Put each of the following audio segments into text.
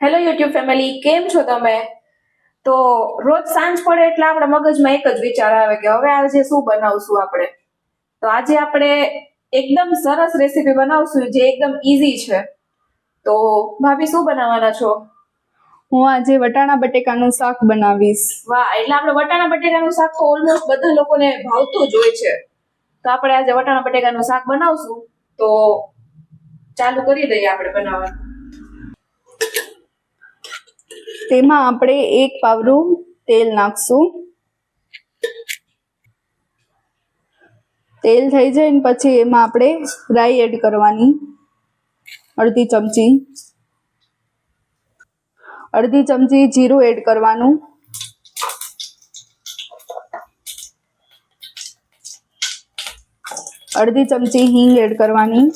Hello YouTube family કેમ છો તમે? તો રોજ સાંજ પડે એટલે આપણા મગજમાં એક જ વિચાર આવે કે હવે આજે શું બનાવશું આપણે? તો આજે આપણે એકદમ સરસ રેસીપી બનાવશું જે એકદમ ઈઝી છે. તો ભાભી શું બનાવવાના છો? હું આજે વટાણા બટેકાનું શાક બનાવીશ. વાહ એટલે આપણે વટાણા બટેકાનું શાક તો ઓલમોસ્ટ બધા લોકોને ભાવતું જ હોય છે. તો આપણે આજે વટાણા બટેકાનું શાક બનાવશું. તો ચાલુ કરી દઈએ આપણે બનાવવાનું. તેમાં આપણે એક પાવરું તેલ નાખશું. તેલ થઈ જાય ને પછી એમાં આપણે રાઈ એડ કરવાની. અડધી ચમચી. અડધી ચમચી જીરું એડ કરવાનું. અડધી ચમચી હિંગ એડ કરવાની.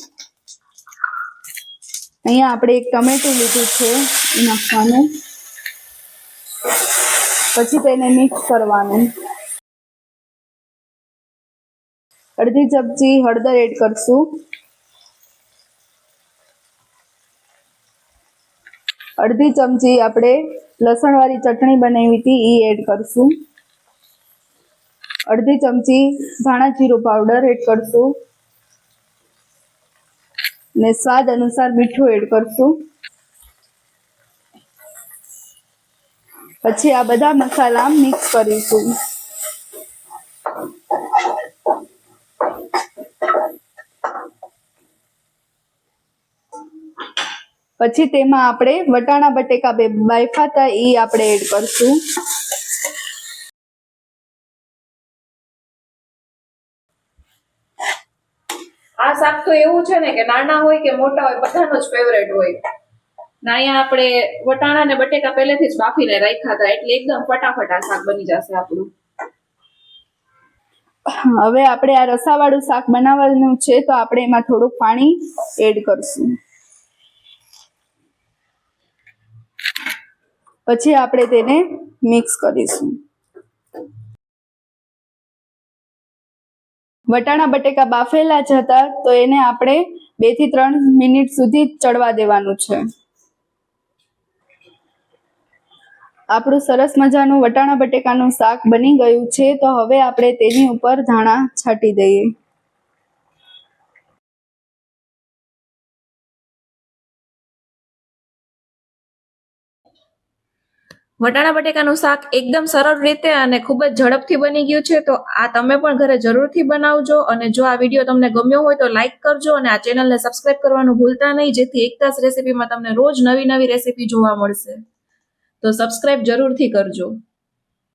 અહીંયા આપણે એક ટમેટું લીધું છે, એ નાખવાનું. પછી તેને મિક્સ કરવાનું. અડધી ચમચી હળદર એડ કરશું. અડધી ચમચી આપણે લસણવાળી ચટણી બનાવી હતી એ એડ કરશું. અડધી ચમચી ધાણા જીરું પાવડર એડ કરશું. ને સ્વાદ અનુસાર મીઠું એડ કરશું. પછી આ બધા મસાલા મિક્સ કરીશું. પછી તેમાં આપણે વટાણા, બટેકા બે બાફા હતા એ આપણે એડ કરશું. આ શાક તો એવું છે ને કે નાના હોય કે મોટા હોય, બધાનો જ ફેવરેટ હોય. અહીંયા આપણે વટાણા ને બટેકા પહેલેથી જ બાફીને રાખ્યા હતા, એટલે એકદમ ફટાફટ આ શાક બની જશે આપણું. હવે આપણે આ રસાવાળું શાક બનાવવાનું છે, તો આપણે એમાં થોડુંક પાણી એડ કરશું. પછી આપણે તેને મિક્સ કરીશું. વટાણા બટેકા બાફેલા જ હતા, તો એને આપણે બેથી ત્રણ મિનિટ સુધી ચડવા દેવાનું છે. આપણું સરસ મજાનું વટાણા બટેકાનું શાક બની ગયું છે, તો હવે આપણે તેની ઉપર ધાણા છાંટી દઈએ. વટાણા બટેકાનું શાક એકદમ સરળ રીતે અને ખૂબ જ ઝડપથી બની ગયું છે, તો આ તમે પણ ઘરે જરૂરથી બનાવજો અને જો આ વીડિયો તમને ગમ્યો હોય તો લાઇક કરજો અને આ ચેનલને સબસ્ક્રાઇબ કરવાનું ભૂલતા નહીં, જેથી એકતાસ રેસીપીમાં તમને રોજ નવી નવી રેસીપી જોવા મળશે. તો સબસ્ક્રાઈબ જરૂરથી કરજો.